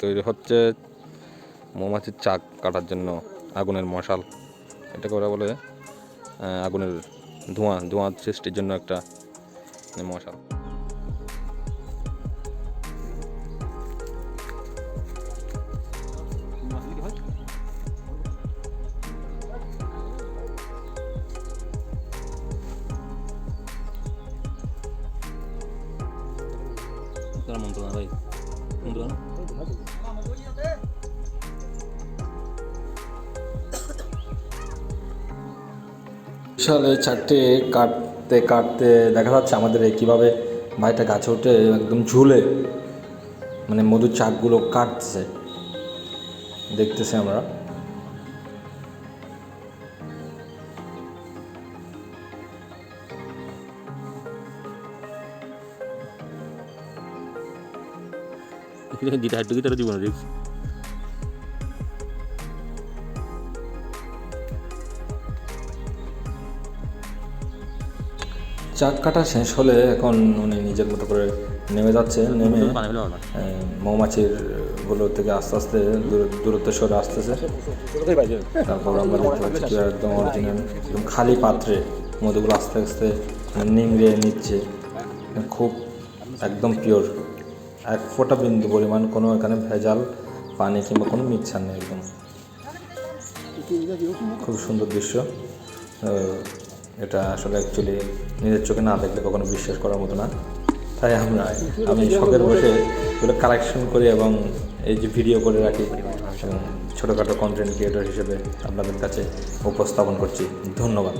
তৈরি হচ্ছে মৌমাছির চাক কাটার জন্য আগুনের মশাল। এটাকে ওরা বলে আগুনের ধোঁয়া ধোঁয়া সৃষ্টির জন্য একটা মশাল। মন্ত্রণা ভাই বিশাল চারটে কাটতে কাটতে দেখা যাচ্ছে আমাদের কীভাবে ভাইটা গাছে উঠে একদম ঝুলে মানে মধুর চাকগুলো কাটছে। দেখতেছি আমরা। দিতে হাইটু কি তারা জীবনে রিক্স চাক কাটা শেষ হলে এখন উনি নিজের মতো করে নেমে যাচ্ছে নেমে মৌমাছিরগুলো থেকে আস্তে আস্তে দূর- দূরত্ব সরে আসতেছে। তারপর আমরা দেখতে পাচ্ছি একদম অরিজিনাল একদম খালি পাত্রে মধুগুলো আস্তে আস্তে নিংড়ে নিচ্ছে। খুব একদম পিওর এক ফোঁটা বিন্দু পরিমাণ কোনো এখানে ভেজাল, পানি কিংবা কোনো মিক্সার নেই একদম। খুব সুন্দর দৃশ্য। এটা আসলে অ্যাকচুয়ালি নিজের চোখে না দেখলে কখনো বিশ্বাস করার মতো না। তাই আমরা, আমি শখের বসে এগুলো কালেকশন করি এবং এই যে ভিডিও করে রাখি ছোটোখাটো কন্টেন্ট ক্রিয়েটর হিসেবে আপনাদের কাছে উপস্থাপন করছি। ধন্যবাদ।